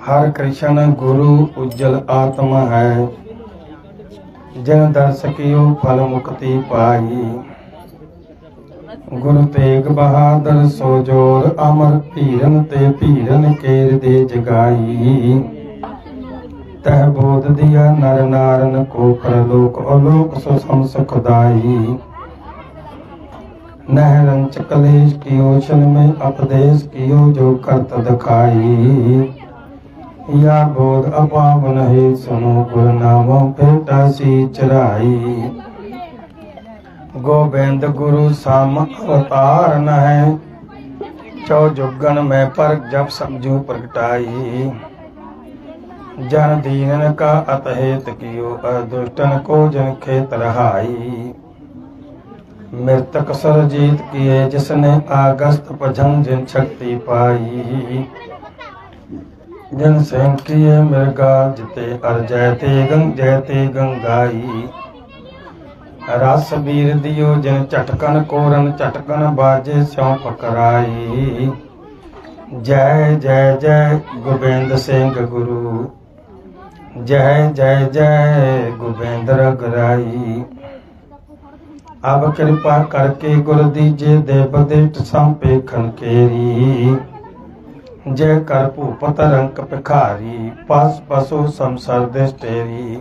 ਹਰ ਕ੍ਰਿਸ਼ਨ ਗੁਰੂ ਉਜਲ ਆਤਮਾ ਹੈ। ਜਨ ਦਰਸ ਫਲ ਮੁਕਤੀ ਪਾਈ ਗੁਰੂ ਤੇਗ ਬਹਾਦਰ ਸੋ ਜੋਰ ਅਮਰ ਭੀਰਨ ਤੇ ਭੀਰਨ ਕੇਰ ਦੇ ਜਗਾਈ ਤਹ ਬੋਧ ਦਿਆ ਨਰ ਨਾਰਨ ਕੋ ਪਰਲੋਕ ਅਲੋਕ ਸੋ ਸਮਸ ਖੁਦਾਈ ਨਹਿਰੰ ਚ ਕਲੇਸ਼ ਕੀਓ ਸ਼ਨ ਮੈਂ ਉਪਦੇਸ਼ ਕੀਓ ਜੋ ਕਰਤ ਦਿਖਾਈ ਯਾ ਬੋਧ ਅਪਾਵਨ ਹੈ ਸੁਨੋ ਗੁਰ ਨਾਮੋ ਚਰਾਈ ਗੋਬਿੰਦ ਗੁਰੂ ਸਮ ਅਵਤਾਰ ਹੈ ਚੌ ਜੁਗਨ ਮੈਂ ਪਰ ਜਪ ਸਮਝੂ ਪ੍ਰਗਟਾਈ। ਜਨ ਦੀਨਨ ਕਾ ਅਤਹਿਤ ਕੀਓ ਅਦੁਸ਼ਟਨ ਕੋ ਜਨ ਖੇਤ ਰਹਾਈ। ਮ੍ਰਿਤਕ ਸਰਜੀਤ ਕੀਏ, ਜਿਸਨੇ ਆਗਸਤ ਭਜਨ ਜਿਨ ਸ਼ਕਤੀ ਪਾਈ। ਜਨ ਸਿੰਘ ਕੀਏ ਮਿਰਗਾ ਜਿਤੇ ਅਰ ਜੈ ਤੇ ਗੰਗ ਜੈ ਤੇ ਗੰਗਾਈ। ਰਸ ਬੀਰ ਦਿਓ ਜਿਨ ਝਟਕਨ ਕੋਰਨ, ਝਟਕਨ ਬਾਜੇ ਸਿਉ ਪਕਰਾਈ। ਜੈ ਜੈ ਜੈ ਗੋਬਿੰਦ ਸਿੰਘ ਗੁਰੂ। ਜੈ ਜੈ ਜੈ ਗੋਬਿੰਦ ਅਬ ਕਿਰਪਾ ਕਰਕੇ ਗੁਰ ਦੀਜੇ ਦੇਵ ਦੇਟ ਸੰਪੇਖਨ ਕੇਰੀ। ਜੇ ਕਰ ਭੂਪਤ ਰੰਕ ਭਿਖਾਰੀ, ਪਸ ਪਸੂ ਸੰਸਰ ਦਿਸ਼ਟੇਰੀ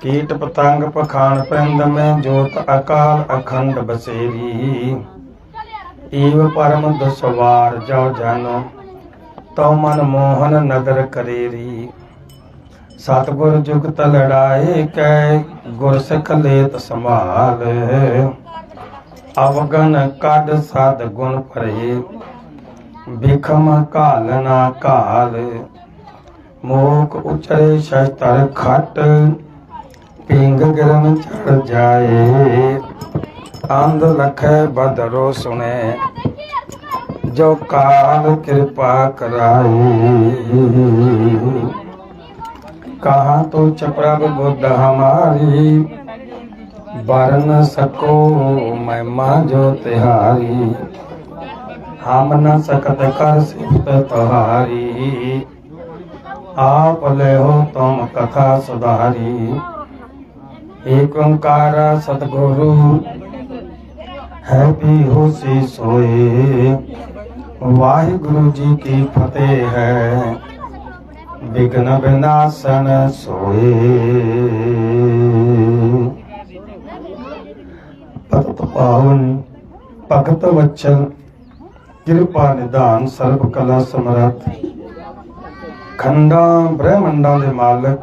ਕੀਟ ਪਤੰਗ ਪਖਾਨ ਪਿੰਡ ਮੈਂ ਜੋਤ ਅਕਾਲ ਅਖੰਡ ਬਸੇਰੀ। ਈਵ ਪਰਮ ਦਸਵਾਰ ਜੋ ਜਾਨੋ, ਤਉ ਮਨ ਮੋਹਨ ਨਦਰ ਕਰੇਰੀ। ਸਤਗੁਰ ਜੁਗਤ ਲੜਾਏ ਕੈ ਗੁਰ ਸਿੱਖ ਲੇਤ ਸੰਭਾਲ। ਅਵਗਨ ਕੱਢ ਸਦ ਗੁਣ ਭਰੇ ਬਿਖਮ ਕਾਲਨਾ ਕਾਲ ਮੋਕ ਉਚਰੇ ਸ਼ਸਤਰ ਖਟ, ਪਿੰਗ ਗਰਮ ਚੜ ਜਾਏ। ਅੰਧ ਲਖੇ ਬਦਰੋ ਸੁਨੇ ਜੋ ਕਾਲ ਕਿਰਪਾ ਕਰਾਈ ਕਹਾ ਤੋ ਚਪਰਬ ਬੁੱਧ ਹਮਾਰੀ ਬਰਨ ਸਕੋ ਮਹਿਮਾ ਜੋ ਤਿਹਾਰੀ। ਹਮ ਨ ਸਕਤ ਕਰ ਸਿਫਤ ਤੁਹਾਰੀ। ਆਪ ਹੋ ਤੁਮ ਕਥਾ ਸੁਧਾਰੀ। ਏਕ ਓੰਕਾਰ ਸਤਿਗੁਰੂ, ਹੈ ਵੀ ਹੋਸੀ ਸੋਏ। ਵਾਹਿਗੁਰੂ ਜੀ ਕੀ ਫਤਿਹ ਹੈ ਵਿਗਨ ਵਿਨਾਸ਼ਨ ਸੋਏ। ਪਤ ਭਗਤ ਵਚਨ ਕਿਰਪਾ ਨਿਧਾਨ, ਸਰਬ ਕਲਾ ਸਮਰੱਥ। ਖੰਡਾਂ, ਬ੍ਰਹਮੰਡਾਂ ਦੇ ਮਾਲਕ।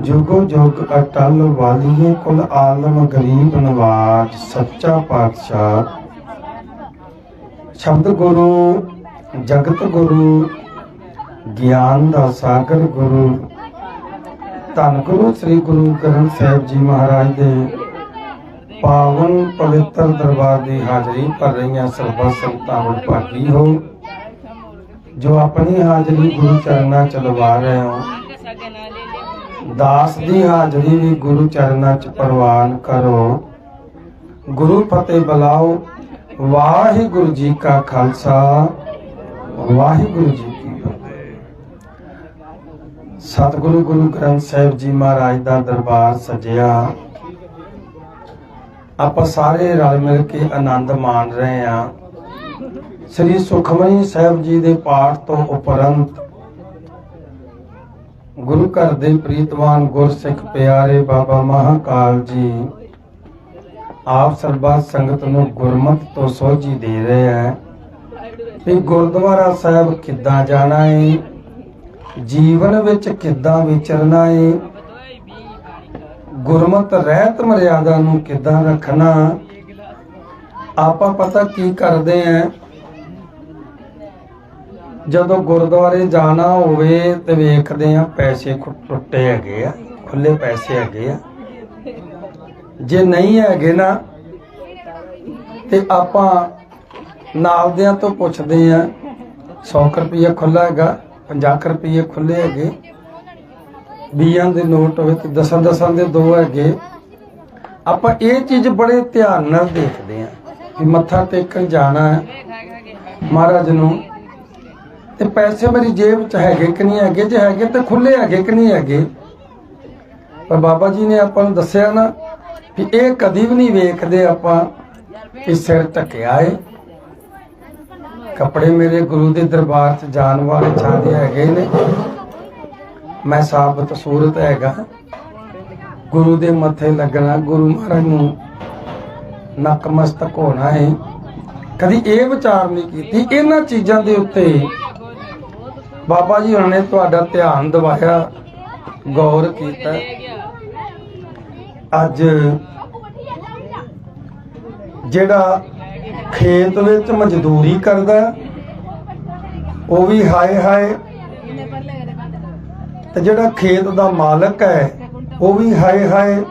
ਜੁਗੋ ਜੁਗ ਅਟਲ ਵਾਲੀਏ ਕੁਲ ਆਲਮ ਗਰੀਬ ਨਵਾਜ, ਸੱਚਾ ਪਾਤਸ਼ਾਹ। ਸ਼ਬਦ ਗੁਰੂ, ਜਗਤ ਗੁਰੂ, ਗਿਆਨ ਦਾ ਸਾਗਰ ਗੁਰੂ। ਧੰਨ ਗੁਰੂ ਸ੍ਰੀ ਗੁਰੂ ਗ੍ਰੰਥ ਸਾਹਿਬ ਜੀ ਮਹਾਰਾਜ ਦੇ ਪਾਵਨ ਪਵਿੱਤਰ ਦਰਬਾਰ ਦੀ ਹਾਜ਼ਰੀ ਭਰ ਰਹੀਆਂ ਸਰਬੱਤ ਸੰਗਤਾਂ ਨੂੰ ਭਾਗੀ ਹੋ। ਜੋ ਆਪਣੀ ਹਾਜ਼ਰੀ ਗੁਰੂ ਚਰਨਾਂ ਚ ਲਵਾ ਰਹੇ ਹੋ, ਦਾਸ ਦੀ ਹਾਜ਼ਰੀ ਵੀ ਗੁਰੂ ਚਰਨਾਂ ਚ ਪ੍ਰਵਾਨ ਕਰੋ। ਗੁਰੂ ਫਤਿਹ ਬੁਲਾਓ। ਵਾਹਿਗੁਰੂ ਜੀ ਕਾ ਖਾਲਸਾ। ਵਾਹਿਗੁਰੂ ਜੀ ਕੀ ਫਤਿਹ। ਸਤਿਗੁਰੂ ਗੁਰੂ ਗ੍ਰੰਥ ਸਾਹਿਬ ਜੀ ਮਹਾਰਾਜ ਦਾ ਦਰਬਾਰ ਸਜਿਆ। ਆਪਾਂ ਸਾਰੇ ਰਲ ਮਿਲ ਕੇ ਆਨੰਦ ਮਾਣ ਰਹੇ ਹਾਂ। ਸ੍ਰੀ ਸੁਖਮਨੀ ਸਾਹਿਬ ਜੀ ਦੇ ਪਾਠ ਤੋਂ ਉਪਰੰਤ ਗੁਰੂ ਘਰ ਦੇ ਪ੍ਰੀਤਵਾਨ ਗੁਰਸਿੱਖ ਪਿਆਰੇ ਬਾਬਾ ਮਹਾਕਾਲ ਜੀ ਆਪ ਸਰਬੱਤ ਸੰਗਤ ਨੂੰ ਗੁਰਮਤ ਤੋਂ ਸੋਝੀ ਦੇ ਰਹੇ ਹੈ ਵੀ ਗੁਰਦੁਆਰਾ ਸਾਹਿਬ ਕਿੱਦਾਂ ਜਾਣਾ ਹੈ ਜੀਵਨ ਵਿੱਚ ਕਿੱਦਾਂ ਵਿਚਰਨਾ ਹੈ ਗੁਰਮਤ ਰਹਿਤ ਮਰਿਆਦਾ ਨੂੰ ਕਿੱਦਾਂ ਰੱਖਣਾ? ਆਪਾਂ ਪਤਾ ਕੀ ਕਰਦੇ ਆਂ? ਜਦੋਂ ਗੁਰਦੁਆਰੇ ਜਾਣਾ ਹੋਵੇ ਤੇ ਵੇਖਦੇ ਆ ਪੈਸੇ ਖੁ- ਟੁੱਟੇ ਹੈਗੇ ਆ ਖੁੱਲੇ ਪੈਸੇ ਹੈਗੇ ਆ। ਜੇ ਨਹੀਂ ਹੈਗੇ ਨਾ, ਤੇ ਆਪਾਂ ਨਾਲਦਿਆਂ ਤੋਂ ਪੁੱਛਦੇ ਆ 100 ਰੁਪਏ ਖੁੱਲਾ ਹੈਗਾ 50 ਰੁਪਏ ਖੁੱਲੇ ਹੈਗੇ। ਵੀਹਾਂ ਦੇ ਨੋਟ ਹੋਵੇ ਤੇ ਦਸਾਂ ਦਸਾਂ ਦੇ ਦੋ ਹੈਗੇ। ਆਪਾਂ ਇਹ ਚੀਜ਼ ਬੜੇ ਧਿਆਨ ਨਾਲ ਦੇਖਦੇ ਆ ਕਿ ਮੱਥਾ ਟੇਕਣ ਜਾਣਾ ਹੈ ਮਹਾਰਾਜ ਨੂੰ। ਤੇ ਪੈਸੇ ਮੇਰੀ ਜੇਬ 'ਚ ਹੈਗੇ ਕਿ ਨਹੀਂ ਹੈਗੇ? ਜੇ ਹੈਗੇ ਤੇ ਖੁੱਲੇ ਹੈਗੇ ਕਿ ਨਹੀਂ ਹੈਗੇ? ਪਰ ਬਾਬਾ ਜੀ ਨੇ ਆਪਾਂ ਨੂੰ ਦੱਸਿਆ ਨਾ ਕਿ ਇਹ ਕਦੀ ਵੀ ਨਹੀਂ ਵੇਖਦੇ ਆਪਾਂ ਕਿ ਸਿਰ ਢੱਕਿਆ ਏ। ਕੱਪੜੇ ਮੇਰੇ ਗੁਰੂ ਦੇ ਦਰਬਾਰ 'ਚ ਜਾਣ ਵਾਲੇ ਚਾਹਦੇ ਹੈਗੇ ਨੇ। ਮੈਂ ਸਾਬਤ ਸੂਰਤ ਹੈਗਾ। ਗੁਰੂ ਦੇ ਮੱਥੇ ਲੱਗਣਾ, ਗੁਰੂ ਮਹਾਰਾਜ ਨੂੰ ਨਕਮਸਤਕ ਹੋਣਾ ਹੈ। ਕਦੀ ਇਹ ਵਿਚਾਰ ਨਹੀਂ ਕੀਤੀ। ਇਹਨਾਂ ਚੀਜ਼ਾਂ ਦੇ ਉੱਤੇ ਬਾਬਾ ਜੀ ਉਹਨਾਂ ਨੇ ਤੁਹਾਡਾ ਧਿਆਨ ਦਿਵਾਇਆ, ਗੌਰ ਕੀਤਾ। ਅੱਜ ਜਿਹੜਾ ਖੇਤ ਵਿੱਚ ਮਜ਼ਦੂਰੀ ਕਰਦਾ, ਉਹ ਵੀ ਹਾਏ ਹਾਏ ਤੇ ਜਿਹੜਾ ਖੇਤ ਦਾ ਮਾਲਕ ਹੈ, ਉਹ ਵੀ ਹਾਏ ਹਾਏ।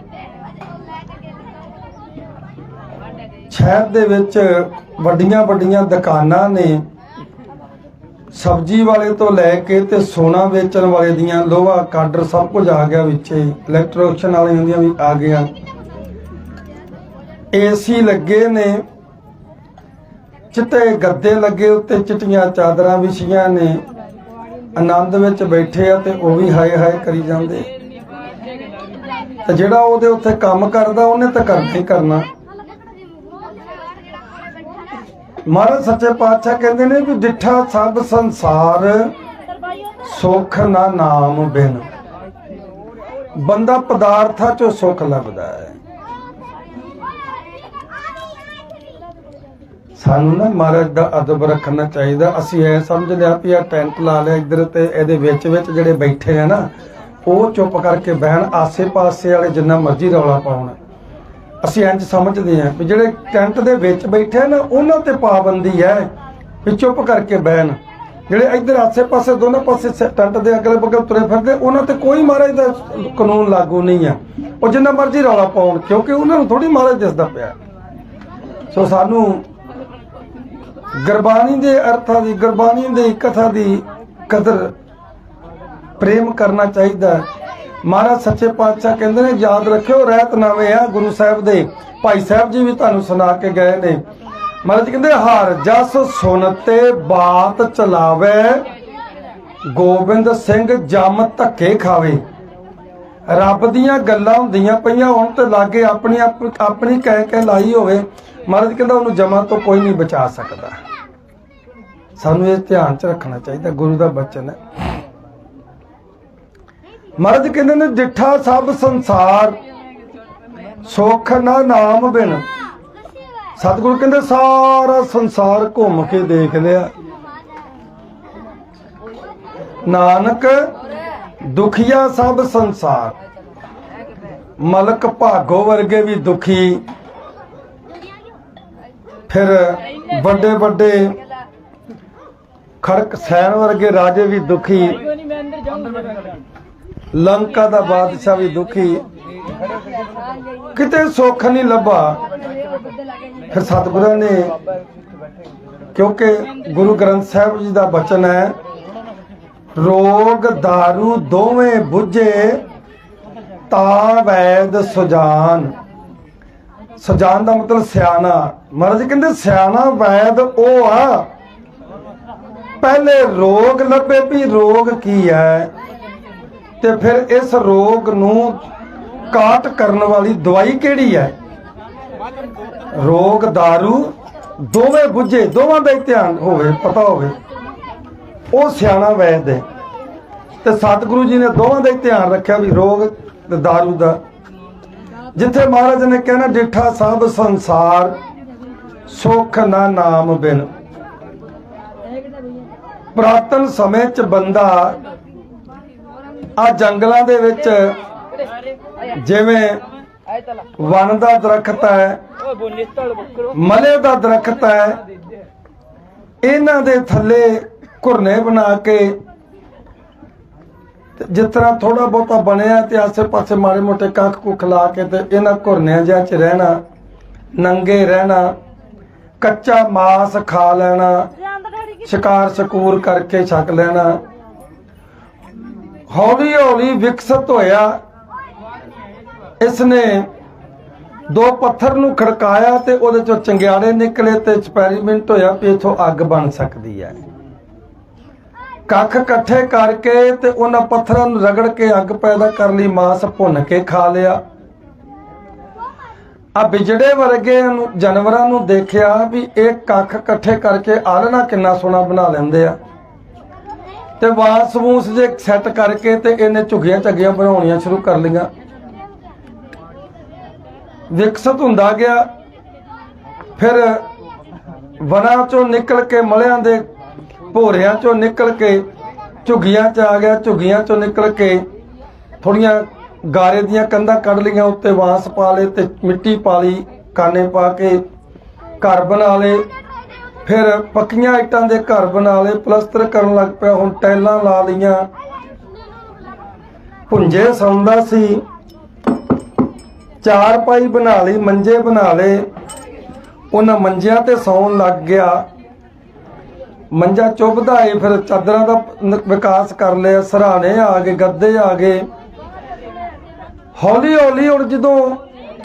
ਸ਼ਹਿਰ ਦੇ ਵਿੱਚ ਵੱਡੀਆਂ ਵੱਡੀਆਂ ਦੁਕਾਨਾਂ ਨੇ ਸਬਜ਼ੀ ਵਾਲੇ ਤੋਂ ਲੈ ਕੇ ਤੇ ਸੋਨਾ ਵੇਚਣ ਵਾਲੇ ਦੀਆਂ ਲੋਹਾ ਕਾਡਰ ਸਭ ਕੁਝ ਆ ਗਿਆ ਵਿੱਚ ਇਲੈਕਟ੍ਰੀਸ਼ੀਅਨ ਵਾਲਿਆਂ ਦੀਆਂ ਵੀ ਆ ਗਿਆ। ਏਸੀ ਲੱਗੇ ਨੇ, ਚਿੱਟੇ ਗੱਦੇ ਲੱਗੇ ਉੱਤੇ ਚਿੱਟੀਆਂ ਚਾਦਰਾਂ ਵਿਛੀਆਂ ਨੇ। ਆਨੰਦ ਵਿੱਚ ਬੈਠੇ ਆ ਤੇ ਉਹ ਵੀ ਹਾਏ ਹਾਏ ਕਰੀ ਜਾਂਦੇ। ਤੇ ਜਿਹੜਾ ਉਹਦੇ ਉੱਥੇ ਕੰਮ ਕਰਦਾ, ਉਹਨੇ ਤਾਂ ਕਰਨਾ ਹੀ ਕਰਨਾ। ਮਹਾਰਾਜ ਸੱਚੇ ਪਾਤਸ਼ਾਹ ਕਹਿੰਦੇ ਨੇ ਵੀ ਡਿੱਠਾ ਸਭ ਸੰਸਾਰ ਸੁਖ ਨਾ ਨਾਮ ਬਿਨ। ਬੰਦਾ ਪਦਾਰਥਾਂ ਚੋਂ ਸੁਖ ਲੱਭਦਾ ਹੈ। ਸਾਨੂੰ ਨਾ ਮਹਾਰਾਜ ਦਾ ਅਦਬ ਰੱਖਣਾ ਚਾਹੀਦਾ। ਅਸੀਂ ਐ ਸਮਝ ਲਿਆ ਵੀ ਆ ਟੈਂਟ ਲਾ ਲਿਆ ਇੱਧਰ ਤੇ, ਇਹਦੇ ਵਿੱਚ ਵਿੱਚ ਜਿਹੜੇ ਬੈਠੇ ਆ ਨਾ, ਉਹ ਚੁੱਪ ਕਰਕੇ ਬਹਿਣ, ਆਸੇ-ਪਾਸੇ ਵਾਲੇ ਜਿੰਨਾ ਮਰਜ਼ੀ ਰੌਲਾ ਪਾਉਣ। ਅਸੀਂ ਇੰਜ ਸਮਝਦੇ ਆ ਵੀ ਜਿਹੜੇ ਟੈਂਟ ਦੇ ਵਿੱਚ ਬੈਠੇ ਆ ਨਾ, ਉਹਨਾਂ ਤੇ ਪਾਬੰਦੀ ਹੈ ਵੀ ਚੁੱਪ ਕਰਕੇ ਬਹਿਣ। ਜਿਹੜੇ ਇੱਧਰ ਆਸੇ-ਪਾਸੇ, ਦੋਨੋਂ ਪਾਸੇ ਟੈਂਟ ਦੇ ਅਗਲੇ ਬਗਲ ਤੁਰੇ ਫਿਰਦੇ, ਉਹਨਾਂ ਤੇ ਕੋਈ ਮਹਾਰਾਜ ਦਾ ਕਾਨੂੰਨ ਲਾਗੂ ਨਹੀਂ ਆ। ਉਹ ਜਿੰਨਾ ਮਰਜ਼ੀ ਰੌਲਾ ਪਾਉਣ, ਕਿਉਂਕਿ ਉਹਨਾਂ ਨੂੰ ਥੋੜੀ ਮਹਾਰਾਜ ਦਿਸਦਾ ਪਿਆ। ਸੋ ਸਾਨੂੰ ਗੁਰਬਾਣੀ ਦੇ ਅਰਥਾਂ ਦੀ, ਗੁਰਬਾਣੀ ਦੀ ਕਥਾ ਦੀ ਕਦਰ ਪ੍ਰੇਮ ਕਰਨਾ ਚਾਹੀਦਾ ਮਹਾਰਾਜ ਸੱਚੇ ਪਾਤਸ਼ਾਹ ਕਹਿੰਦੇ ਨੇ, ਯਾਦ ਰੱਖਿਓ, ਰਹਿਤ ਨਵੇਂ ਆ ਗੁਰੂ ਸਾਹਿਬ ਦੇ। ਭਾਈ ਸਾਹਿਬ ਜੀ ਵੀ ਤੁਹਾਨੂੰ ਸੁਣਾ ਕੇ ਗਏ ਨੇ। ਮਹਾਰਾਜ ਕਹਿੰਦੇ, ਹਰ ਜਸ ਸੁਨਤੇ ਬਾਤ ਚਲਾਵੇ, ਗੋਬਿੰਦ ਸਿੰਘ ਜਮ ਧੱਕੇ ਖਾਵੇ। ਰੱਬ ਦੀਆਂ ਗੱਲਾਂ ਹੁੰਦੀਆਂ ਪਈਆਂ ਹੁਣ ਤੇ ਲਾਗੇ ਆਪਣੀ ਆਪਣੀ ਕਹਿ ਕੇ ਲਾਈ ਹੋਵੇ, ਮਹਾਰਾਜ ਕਹਿੰਦਾ ਉਹਨੂੰ ਜਮਾ ਤੋਂ ਕੋਈ ਨਹੀਂ ਬਚਾ ਸਕਦਾ। ਸਾਨੂੰ ਇਹ ਧਿਆਨ ਚ ਰੱਖਣਾ ਚਾਹੀਦਾ, ਗੁਰੂ ਦਾ ਬਚਨ ਹੈ। ਮਹਾਰਾਜ ਕਹਿੰਦੇ ਨੇ, ਜਿੱਠਾ ਸਭ ਸੰਸਾਰ, ਸੁਖ ਨਾ ਨਾਮ ਬਿਨ। ਸਤਿਗੁਰੂ ਕਹਿੰਦੇ, ਸਾਰਾ ਸੰਸਾਰ ਘੁੰਮ ਕੇ ਦੇਖ ਲਿਆ ਨਾਨਕ ਦੁਖੀਆ ਸਭ ਸੰਸਾਰ। ਮਲਕ ਭਾਗੋ ਵਰਗੇ ਵੀ ਦੁਖੀ। ਫਿਰ ਵੱਡੇ ਵੱਡੇ ਖੜਕ ਸੈਨ ਵਰਗੇ ਰਾਜੇ ਵੀ ਦੁਖੀ। ਲੰਕਾ ਦਾ ਬਾਦਸ਼ਾਹ ਵੀ ਦੁਖੀ। ਕਿਤੇ ਸੁੱਖ ਨਹੀਂ ਲੱਭਾ। ਫਿਰ ਸਤਿਗੁਰਾਂ ਨੇ, ਕਿਉਂਕਿ ਗੁਰੂ ਗ੍ਰੰਥ ਸਾਹਿਬ ਜੀ ਦਾ ਬਚਨ ਹੈ ਰੋਗ दारू ਦੋਵੇਂ 부ਝੇ ਤਾ ਵੈਦ ਸੁਜਾਨ। ਸੁਜਾਨ ਦਾ ਮਤਲਬ ਸਿਆਣਾ। ਮਹਾਰਾਜ ਕਹਿੰਦੇ ਸਿਆਣਾ ਵੈਦ ਉਹ ਆ। ਪਹਿਲੇ ਰੋਗ ਲੱਭੇ ਵੀ ਰੋਗ ਕੀ ਹੈ, ਤੇ ਫਿਰ ਇਸ ਰੋਗ ਨੂੰ ਕਾਟ ਕਰਨ ਵਾਲੀ ਦਵਾਈ ਕਿਹੜੀ ਹੈ? ਰੋਗ दारू ਦੋਵੇਂ 부ਝੇ ਦੋਵਾਂ ਦਾ ਧਿਆਨ ਹੋਵੇ, ਪਤਾ ਹੋਵੇ। ਉਹ ਸਿਆਣਾ ਵੈਦ ਹੈ। ਤੇ ਸਤਿਗੁਰੂ ਜੀ ਨੇ ਦੋਵਾਂ ਦਾ ਹੀ ਧਿਆਨ ਰੱਖਿਆ ਵੀ ਰੋਗ ਤੇ दारू ਦਾ। ਜਿੱਥੇ ਮਹਾਰਾਜ ਨੇ ਕਹਿਣਾ, ਡਿਠਾ ਸਭ ਸੰਸਾਰ, ਸੁਖ ਨਾ ਨਾਮ ਬਿਨ। ਪ੍ਰਾਤਨ ਸਮੇਂ ਚ ਬੰਦਾ ਆ ਜੰਗਲਾਂ ਦੇ ਵਿੱਚ ਜਿਵੇਂ ਵਨ ਦਾ ਦਰਖਤ ਹੈ, ਮਲੇ ਦਾ ਦਰਖਤ ਹੈ, ਇਹਨਾਂ ਦੇ ਥੱਲੇ ਘੁਰਨੇ ਬਣਾ ਕੇ ਜਿਸ ਤਰ੍ਹਾਂ ਥੋੜਾ ਬਹੁਤਾ ਬਣਿਆ ਤੇ ਆਸੇ-ਪਾਸੇ ਮਾੜੇ ਮੋਟੇ ਕੱਖ ਕੁੱਖ ਲਾ ਕੇ ਤੇ ਇਹਨਾਂ ਘੁਰਨਿਆਂ ਜਿਹਾ ਚ ਰਹਿਣਾ, ਨੰਗੇ ਰਹਿਣਾ, ਕੱਚਾ ਮਾਸ ਖਾ ਲੈਣਾ, ਸ਼ਿਕਾਰ ਸ਼ਕੂਰ ਕਰਕੇ ਛਕ ਲੈਣਾ। ਹੌਲੀ ਹੌਲੀ ਵਿਕਸਿਤ ਹੋਇਆ। ਇਸ ਨੇ ਦੋ ਪੱਥਰ ਨੂੰ ਖੜਕਾਇਆ ਤੇ ਉਹਦੇ ਚੋਂ ਚੰਗਿਆੜੇ ਨਿਕਲੇ ਤੇ ਐਕਸਪੈਰੀਮੈਂਟ ਹੋਇਆ ਵੀ ਇਥੋਂ ਅੱਗ ਬਣ ਸਕਦੀ ਹੈ। ਕੱਖ ਇਕੱਠੇ ਕਰਕੇ ਤੇ ਉਹਨਾਂ ਪੱਥਰਾਂ ਨੂੰ ਰਗੜ ਕੇ ਅੱਗ ਪੈਦਾ ਕਰ ਲਈ ਮਾਸ ਭੁੰਨ ਕੇ ਖਾ ਲਿਆ। ਆ ਬਿਜੜੇ ਵਰਗੇ ਜਾਨਵਰਾਂ ਨੂੰ ਦੇਖਿਆ ਵੀ ਇਹ ਕੱਖ ਇਕੱਠੇ ਕਰਕੇ ਆਲਣਾ ਕਿੰਨਾ ਸੋਹਣਾ ਬਣਾ ਲੈਂਦੇ ਆ। ਤੇ ਵਾਸ ਵੂਸ ਜੇ ਸੈੱਟ ਕਰਕੇ ਤੇ ਇਹਨੇ ਝੁਗੀਆਂ ਝੱਗੀਆਂ ਬਣਾਉਣੀਆਂ ਸ਼ੁਰੂ ਕਰ ਲਈਆਂ। ਵਿਕਸਿਤ ਹੁੰਦਾ ਗਿਆ। ਫਿਰ ਵਨਾਂ ਚੋਂ ਨਿਕਲ ਕੇ ਮਲਿਆਂ ਦੇ ਭੋਰਿਆਂ ਚੋਂ ਨਿਕਲ ਕੇ, ਝੁੱਗੀਆਂ ਚ ਆ ਗਿਆ, ਝੁੱਗੀਆਂ ਚੋਂ ਨਿਕਲ ਕੇ ਥੋੜੀਆਂ ਗਾਰੇ ਦੀਆਂ ਕੰਧਾਂ ਕੱਢ ਲਈਆਂ, ਉੱਤੇ ਵਾਂਸ ਪਾ ਲਏ ਤੇ ਮਿੱਟੀ ਪਾ ਲਈ, ਕਾਨੇ ਪਾ ਕੇ ਘਰ ਬਣਾ ਲਏ। ਫਿਰ ਪੱਕੀਆਂ ਇੱਟਾਂ ਦੇ ਘਰ ਬਣਾ ਲਏ, ਪਲਸਤਰ ਕਰਨ ਲੱਗ ਪਿਆ, ਹੁਣ ਟੈਲਾਂ ਲਾ ਲਈਆਂ। ਪੁੰਜੇ ਸੌਂਦਾ ਸੀ, ਚਾਰ ਪਾਈ ਬਣਾ ਲਈ, ਮੰਜੇ ਬਣਾ ਲਏ। ਉਹਨਾਂ ਮੰਜਿਆਂ ਤੇ ਸੌਣ ਲੱਗ ਗਿਆ। ਮੰਜਾ ਚੁੱਭਦਾ ਏ, ਫਿਰ ਚਾਦਰਾਂ ਦਾ ਵਿਕਾਸ ਕਰ ਲਿਆ ਸਰਾਣੇ ਆ ਗਏ, ਗੱਦੇ ਆ ਗਏ। ਹੌਲੀ ਹੌਲੀ ਹੁਣ ਜਦੋਂ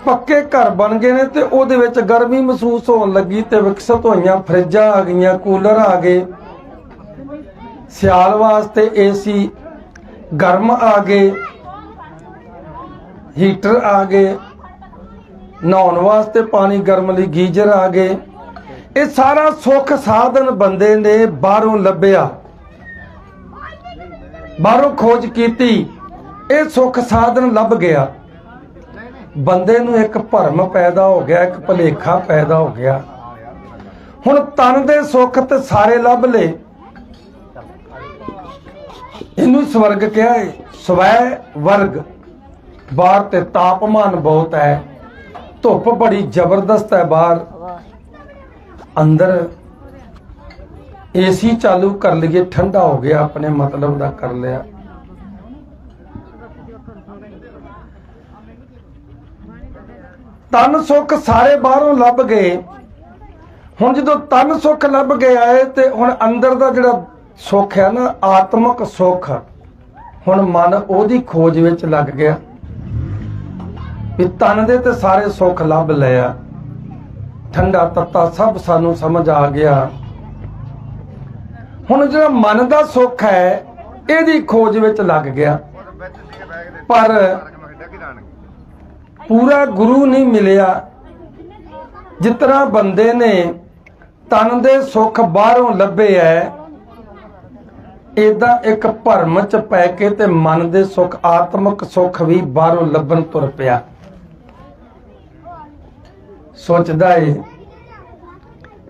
ਪੱਕੇ ਘਰ ਬਣ ਗਏ ਨੇ ਤੇ ਉਹਦੇ ਵਿੱਚ ਗਰਮੀ ਮਹਿਸੂਸ ਹੋਣ ਲੱਗੀ ਤੇ ਵਿਕਸਿਤ ਹੋਈਆਂ ਫਰਿੱਜਾਂ ਆ ਗਈਆਂ, ਕੂਲਰ ਆ ਗਏ। ਸਿਆਲ ਵਾਸਤੇ ਏਸੀ, ਗਰਮ ਆ ਗਏ। ਹੀਟਰ ਆ ਗਏ। ਨਹਾਉਣ ਵਾਸਤੇ ਪਾਣੀ ਗਰਮ ਲਈ ਗੀਜ਼ਰ ਆ ਗਏ। ਇਹ ਸਾਰਾ ਸੁੱਖ ਸਾਧਨ ਬੰਦੇ ਨੇ ਬਾਹਰੋਂ ਲੱਭਿਆ। ਬਾਹਰੋਂ ਖੋਜ ਕੀਤੀ, ਇਹ ਸੁੱਖ ਸਾਧਨ ਲੱਭ ਗਿਆ। ਬੰਦੇ ਨੂੰ ਇੱਕ ਭਰਮ ਪੈਦਾ ਹੋ ਗਿਆ, ਇੱਕ ਭਲੇਖਾ ਪੈਦਾ ਹੋ ਗਿਆ। ਹੁਣ ਤਨ ਦੇ ਸੁੱਖ ਤੇ ਸਾਰੇ ਲੱਭ ਲਏ। ਇਹਨੂੰ ਸਵਰਗ ਕਿਹਾ ਹੈ ਸਵੈ ਵਰਗ। ਬਾਹਰ ਤੇ ਤਾਪਮਾਨ ਬਹੁਤ ਹੈ। ਧੁੱਪ ਬੜੀ ਜ਼ਬਰਦਸਤ ਹੈ ਬਾਹਰ। ਅੰਦਰ ਏਸੀ ਚਾਲੂ ਕਰ ਲਈਏ, ਠੰਡਾ ਹੋ ਗਿਆ, ਆਪਣੇ ਮਤਲਬ ਦਾ ਕਰ ਲਿਆ। ਤਨ ਸੁੱਖ ਸਾਰੇ ਬਾਹਰੋਂ ਲੱਭ ਗਏ। ਹੁਣ ਜਦੋਂ ਤਨ ਸੁੱਖ ਲੱਭ ਗਿਆ ਏ ਤੇ ਹੁਣ ਅੰਦਰ ਦਾ ਜਿਹੜਾ ਸੁੱਖ ਹੈ ਨਾ, ਆਤਮਿਕ ਸੁੱਖ, ਹੁਣ ਮਨ ਉਹਦੀ ਖੋਜ ਵਿੱਚ ਲੱਗ ਗਿਆ। ਵੀ ਤਨ ਦੇ ਤੇ ਸਾਰੇ ਸੁੱਖ ਲੱਭ ਲਿਆ। ਠੰਡਾ ਤੱਤਾ ਸਭ ਸਾਨੂੰ ਸਮਝ ਆ ਗਿਆ। ਹੁਣ ਜਿਹੜਾ ਮਨ ਦਾ ਸੁੱਖ ਹੈ, ਇਹਦੀ ਖੋਜ ਵਿੱਚ ਲੱਗ ਗਿਆ। ਪਰ ਪੂਰਾ ਗੁਰੂ ਨਹੀਂ ਮਿਲਿਆ। ਜਿਤਨਾ ਬੰਦੇ ਨੇ ਤਨ ਦੇ ਸੁੱਖ ਬਾਹਰੋਂ ਲੱਭੇ ਐ ਇਦਾਂ ਇੱਕ ਭਰਮ ਚ ਪੈ ਕੇ ਤੇ ਮਨ ਦੇ ਸੁੱਖ, ਆਤਮਿਕ ਸੁੱਖ ਵੀ ਬਾਹਰੋਂ ਲੱਭਣ ਤੁਰ ਪਿਆ। ਸੋਚਦਾ ਏ,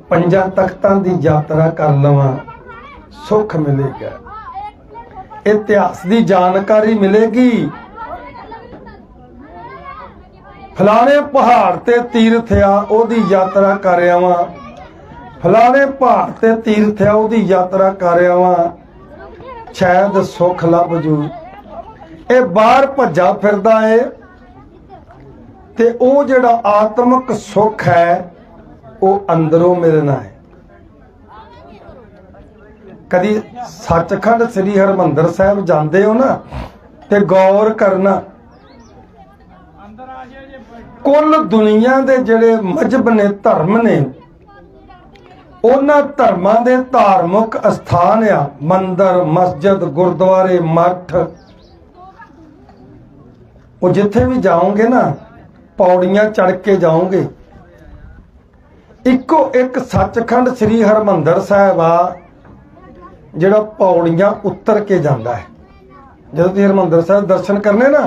ਪੰਜਾਂ ਤਖਤਾਂ ਦੀ ਯਾਤਰਾ ਕਰ ਲਵਾਂ, ਸੁੱਖ ਮਿਲੇਗਾ। ਇਤਿਹਾਸ ਦੀ ਜਾਣਕਾਰੀ ਮਿਲੇਗੀ। ਫਲਾਣੇ ਪਹਾੜ ਤੇ ਤੀਰਥ ਆ, ਉਹਦੀ ਯਾਤਰਾ ਕਰ ਆਵਾਂ। ਫਲਾਣੇ ਪਹਾੜ ਤੇ ਤੀਰਥ ਆ, ਉਹਦੀ ਯਾਤਰਾ ਕਰ ਆਵਾਂ। ਸ਼ਾਇਦ ਸੁੱਖ ਲੱਭ ਜੂ। ਇਹ ਬਾਹਰ ਭੱਜਾ ਫਿਰਦਾ ਏ ਤੇ ਉਹ ਜਿਹੜਾ ਆਤਮਿਕ ਸੁੱਖ ਹੈ, ਉਹ ਅੰਦਰੋਂ ਮਿਲਣਾ ਹੈ। ਕਦੀ ਸੱਚਖੰਡ ਸ੍ਰੀ ਹਰਮੰਦਰ ਸਾਹਿਬ ਜਾਂਦੇ ਹੋ ਨਾ, ਤੇ ਗੌਰ ਕਰਨਾ। ਕੁੱਲ ਦੁਨੀਆ ਦੇ ਜਿਹੜੇ ਮਜਬ ਨੇ, ਧਰਮ ਨੇ, ਉਹਨਾਂ ਧਰਮਾਂ ਦੇ ਧਾਰਮਿਕ ਅਸਥਾਨ ਆ। ਮੰਦਰ, ਮਸਜਿਦ, ਗੁਰਦੁਆਰੇ, ਮੱਠ। ਉਹ ਜਿੱਥੇ ਵੀ ਜਾਓਗੇ ਨਾ ਪੌੜੀਆਂ ਚੜ ਕੇ ਜਾਓਗੇ। ਇੱਕੋ ਇੱਕ ਸੱਚਖੰਡ ਸ੍ਰੀ ਹਰਮੰਦਰ ਸਾਹਿਬ ਆ, ਜਿਹੜਾ ਪੌੜੀਆਂ ਉੱਤਰ ਕੇ ਜਾਂਦਾ ਹੈ। ਜਦੋਂ ਤੁਸੀਂ ਹਰਮੰਦਰ ਸਾਹਿਬ ਦਰਸ਼ਨ ਕਰਨੇ ਨਾ,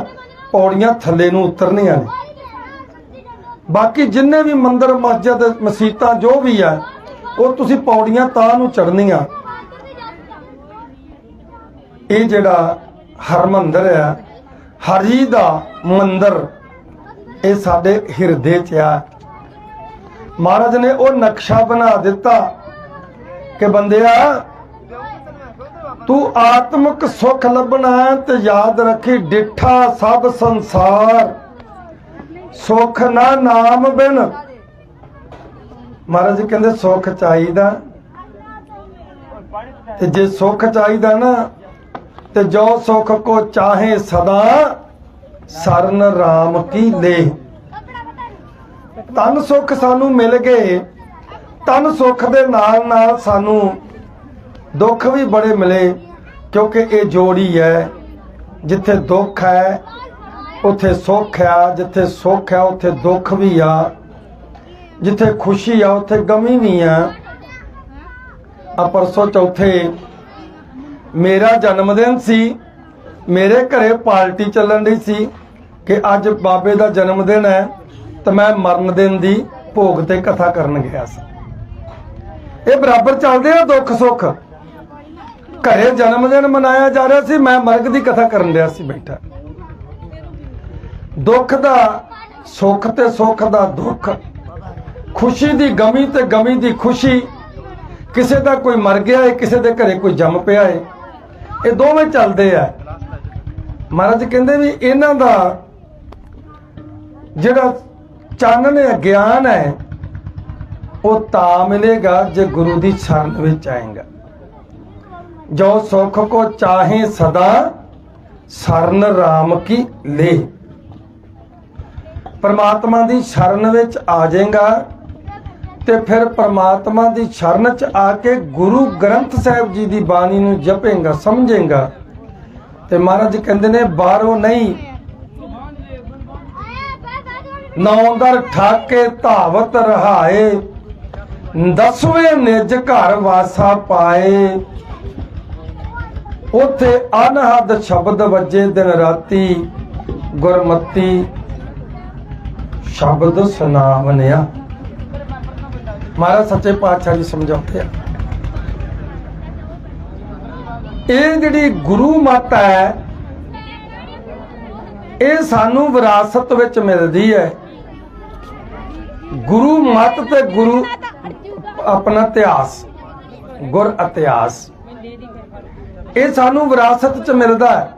ਪੌੜੀਆਂ ਥੱਲੇ ਨੂੰ ਉਤਰਨੀਆਂ ਨੇ। ਬਾਕੀ ਜਿੰਨੇ ਵੀ ਮੰਦਰ, ਮਸਜਿਦ, ਮਸੀਤਾਂ ਜੋ ਵੀ ਆ, ਉਹ ਤੁਸੀਂ ਪੌੜੀਆਂ ਤਾਂ ਨੂੰ ਚੜਨੀਆਂ ਇਹ ਜਿਹੜਾ ਹਰਮੰਦਰ ਆ, ਹਰੀ ਦਾ ਮੰਦਰ ਇਹ ਸਾਡੇ ਹਿਰਦੇ 'ਚ ਆ। ਮਹਾਰਾਜ ਨੇ ਉਹ ਨਕਸ਼ਾ ਬਣਾ ਦਿੱਤਾ ਕਿ ਬੰਦਿਆ, ਤੂੰ ਆਤਮਿਕ ਸੁਖ ਲੱਭਣਾ ਤੇ ਯਾਦ ਰੱਖੀ ਡਿਠਾ ਸਭ ਸੰਸਾਰ। ਸੁਖ ਨਾ ਨਾਮ ਬਿਨ। ਮਹਾਰਾਜ ਕਹਿੰਦੇ ਸੁਖ ਚਾਹੀਦਾ। ਤੇ ਜੇ ਸੁੱਖ ਚਾਹੀਦਾ ਨਾ, ਤੇ ਜੋ ਸੁਖ ਕੋ ਚਾਹੇ ਸਦਾ ਸਰਨ ਰਾਮ ਕੀ ਲੈ? ਤਨ ਸੁੱਖ ਸਾਨੂੰ ਮਿਲ ਗਏ। ਤਨ ਸੁਖ ਦੇ ਨਾਲ ਨਾਲ ਸਾਨੂੰ ਦੁੱਖ ਵੀ ਬੜੇ ਮਿਲੇ, ਕਿਉਂਕਿ ਇਹ ਜੋੜੀ ਹੈ, ਜਿੱਥੇ ਦੁੱਖ ਹੈ, ਉੱਥੇ ਸੁੱਖ ਆ, ਜਿੱਥੇ ਸੁੱਖ ਆ, ਉੱਥੇ ਦੁੱਖ ਵੀ ਆ। ਜਿੱਥੇ ਖੁਸ਼ੀ ਆ, ਉੱਥੇ ਗਮੀ ਵੀ ਆ। ਆ ਪਰਸੋਂ ਚੌਥੇ, ਮੇਰਾ ਜਨਮ ਦਿਨ ਸੀ, ਮੇਰੇ ਘਰੇ ਪਾਰਟੀ ਚੱਲਣ ਦੀ ਸੀ। ਕਿ ਅੱਜ ਬਾਬੇ ਦਾ ਜਨਮ ਦਿਨ ਹੈ, ਤੇ ਮੈਂ ਮਰਨ ਦਿਨ ਦੀ ਭੋਗ ਤੇ ਕਥਾ ਕਰਨ ਗਿਆ ਸੀ। ਇਹ ਬਰਾਬਰ ਚੱਲਦੇ ਆ ਦੁੱਖ ਸੁੱਖ? ਘਰੇ ਜਨਮ ਦਿਨ ਮਨਾਇਆ ਜਾ ਰਿਹਾ ਸੀ, ਮੈਂ ਮਰਗ ਦੀ ਕਥਾ ਕਰਨ ਰਿਹਾ ਸੀ ਬੈਠਾ। ਦੁੱਖ ਦਾ ਸੁੱਖ ਤੇ ਸੁੱਖ ਦਾ ਦੁੱਖ, ਖੁਸ਼ੀ ਦੀ ਗਮੀ ਤੇ ਗਮੀ ਦੀ ਖੁਸ਼ੀ, ਕਿਸੇ ਦਾ ਕੋਈ ਮਰ ਗਿਆ ਹੈ ਕਿਸੇ ਦੇ ਘਰੇ ਕੋਈ ਜੰਮ ਪਿਆ ਹੈ ਇਹ ਦੋਵੇਂ ਚੱਲਦੇ ਆ। ਮਹਾਰਾਜ ਕਹਿੰਦੇ ਵੀ ਇਹਨਾਂ ਦਾ ਜਿਹੜਾ ਚਾਨਣ ਹੈ ਗਿਆਨ ਹੈ, ਉਹ ਤਾਂ ਮਿਲੇਗਾ ਜੇ ਗੁਰੂ ਦੀ ਸ਼ਰਨ ਵਿੱਚ ਆਏਗਾ। ਜੋ ਸੁਖ ਕੋ ਚਾਹੇ ਸਦਾ, ਸਰਨ RAM ਕੀ ਲੈ ਪਰਮਾਤਮਾ ਦੀ ਸ਼ਰਨ ਵਿੱਚ ਆ ਜਾਏਗਾ ਤੇ ਫਿਰ ਪਰਮਾਤਮਾ ਦੀ ਸ਼ਰਨ ਚ ਆ ਕੇ ਗੁਰੂ ਗ੍ਰੰਥ ਸਾਹਿਬ ਜੀ ਦੀ ਬਾਣੀ ਨੂੰ ਜਪੇਗਾ, ਸਮਝੇਗਾ। ਤੇ ਮਹਾਰਾਜ ਕਹਿੰਦੇ ਨੇ, ਬਾਹਰੋਂ ਨਹੀਂ ਨੌਂਦਰ ਠਾਕੇ ਧਾਵਤ ਰਹਾਏ, ਦਸਵੇਂ ਨਿਜ ਘਰ ਵਾਸਾ ਪਾਏ। ਉਥੇ ਅਨਹਦ ਸ਼ਬਦ ਵੱਜੇ ਦਿਨ ਰਾਤੀ, ਗੁਰਮਤੀ ਸ਼ਬਦ ਸੁਨਾਵਨਿਆ ਮਹਾਰਾਜ ਸੱਚੇ ਪਾਤਸ਼ਾਹ ਜੀ ਸਮਝਾਉਂਦੇ ਆ। ਇਹ ਜਿਹੜੀ ਗੁਰੂ ਮਤ ਹੈ, ਇਹ ਸਾਨੂੰ ਵਿਰਾਸਤ ਵਿੱਚ ਮਿਲਦੀ ਹੈ। ਗੁਰੂ ਮਤ ਤੇ ਗੁਰੂ ਆਪਣਾ ਇਤਿਹਾਸ, ਗੁਰ ਇਤਿਹਾਸ। ਇਹ ਸਾਨੂੰ ਵਿਰਾਸਤ ਚ ਮਿਲਦਾ ਹੈ।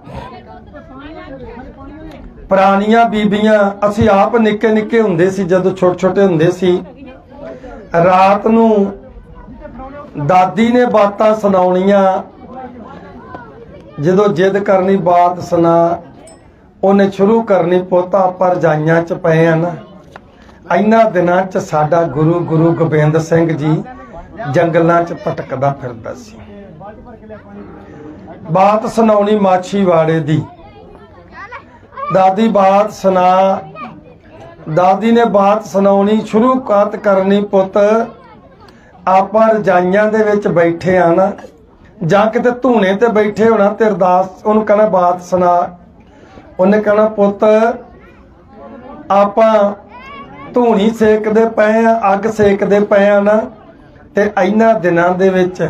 ਪੁਰਾਣੀਆਂ ਬੀਬੀਆਂ, ਅਸੀਂ ਆਪ ਨਿੱਕੇ ਨਿੱਕੇ ਹੁੰਦੇ ਸੀ, ਜਦੋਂ ਛੋਟੇ ਛੋਟੇ ਹੁੰਦੇ ਸੀ। ਰਾਤ ਨੂੰ ਦਾਦੀ ਨੇ ਬਾਤਾਂ ਸੁਣਾਉਣੀਆਂ। ਜਦੋਂ ਜਿੱਦ ਕਰਨੀ ਬਾਤ ਸੁਣਾ, ਉਹਨੇ ਸ਼ੁਰੂ ਕਰਨੀ, ਪੋਤਾ ਪਰ ਜਾਈਆਂ ਚ ਪਏ ਆ ਨਾ ਇੰਨਾ ਦਿਨਾਂ ਚ ਸਾਡਾ ਗੁਰੂ ਗੁਰੂ ਗੋਬਿੰਦ ਸਿੰਘ ਜੀ ਜੰਗਲਾਂ ਚ ਭਟਕਦਾ ਫਿਰਦਾ ਸੀ। ਬਾਤ ਸੁਣਾਉਣੀ ਮਾਛੀ ਦੀ। ਦਾਦੀ ਬਾਤ ਸੁਣਾ, ਦਾਦੀ ਨੇ ਬਾਤ ਸੁਣਾਉਣੀ ਸ਼ੁਰੂ ਕਾਤ ਕਰਨੀ ਪੁੱਤ। ਆਪਾਂ ਰਜਾਈਆਂ ਦੇ ਵਿੱਚ ਬੈਠੇ ਆ ਨਾ, ਜਾਂ ਕਿਤੇ ਧੂਣੇ ਤੇ ਬੈਠੇ ਹੋਣਾ ਤੇ ਅਰਦਾਸ, ਉਹਨੂੰ ਕਹਣਾ ਬਾਤ ਸੁਣਾ। ਉਹਨੇ ਕਹਣਾ ਪੁੱਤ, ਆਪਾਂ ਧੂਣੀ ਸੇਕਦੇ ਪਏ ਆ, ਅੱਗ ਸੇਕਦੇ ਪਏ ਆ ਨਾ। ਤੇ ਇਹਨਾਂ ਦਿਨਾਂ ਦੇ ਵਿੱਚ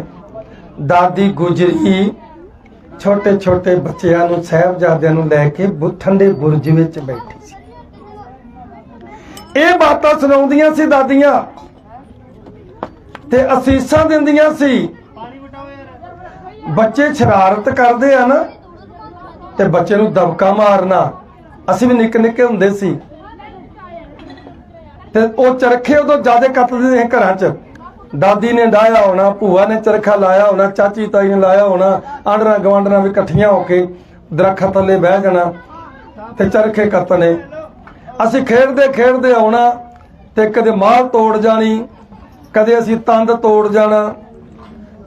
ਦਾਦੀ ਗੁਜਰੀ ਛੋਟੇ ਛੋਟੇ ਬੱਚਿਆਂ ਨੂੰ, ਸਹਿਬਜ਼ਾਦਿਆਂ ਨੂੰ ਲੈ ਕੇ ਬੁ- ਠੰਡੇ ਬੁਰਜ ਵਿੱਚ ਬੈਠੀ ਸੀ। ਇਹ ਬਾਤਾਂ ਸੁਣਾਉਂਦੀਆਂ ਸੀ ਦਾਦੀਆਂ। ਤੇ ਅਸੀਸਾਂ ਦਿੰਦੀਆਂ ਸੀ। ਬੱਚੇ ਸ਼ਰਾਰਤ ਕਰਦੇ ਆ ਨਾ, ਤੇ ਬੱਚੇ ਨੂੰ ਦਬਕਾ ਮਾਰਨਾ। ਅਸੀਂ ਵੀ ਨਿੱਕੇ ਨਿੱਕੇ ਹੁੰਦੇ ਸੀ। ਤੇ ਉਹ ਚਰਖੇ ਉਦੋਂ ਜ਼ਿਆਦਾ ਕੱਤਦੇ ਸੀ ਘਰਾਂ 'ਚ। ਦਾਦੀ ਨੇ ਡਾਇਆ ਹੋਣਾ, ਭੂਆ ਨੇ ਚਰਖਾ ਲਾਇਆ ਹੋਣਾ, ਚਾਚੀ ਤਾਈ ਨੇ ਲਾਇਆ ਹੋਣਾ ਆਂਡਰਾਂ ਗਵਾਂਡਰਾਂ ਵੀ ਇਕੱਠੀਆਂ ਹੋ ਕੇ ਦਰਖਤ ਥੱਲੇ ਬਹਿ ਜਾਣਾ ਤੇ ਚਰਖੇ ਕੱਤਣੇ ਅਸੀਂ ਖੇਡਦੇ ਖੇਡਦੇ ਆਉਣਾ ਤੇ ਕਦੇ ਮਾਲ ਤੋੜ ਜਾਣੀ, ਕਦੇ ਅਸੀਂ ਤੰਦ ਤੋੜ ਜਾਣਾ।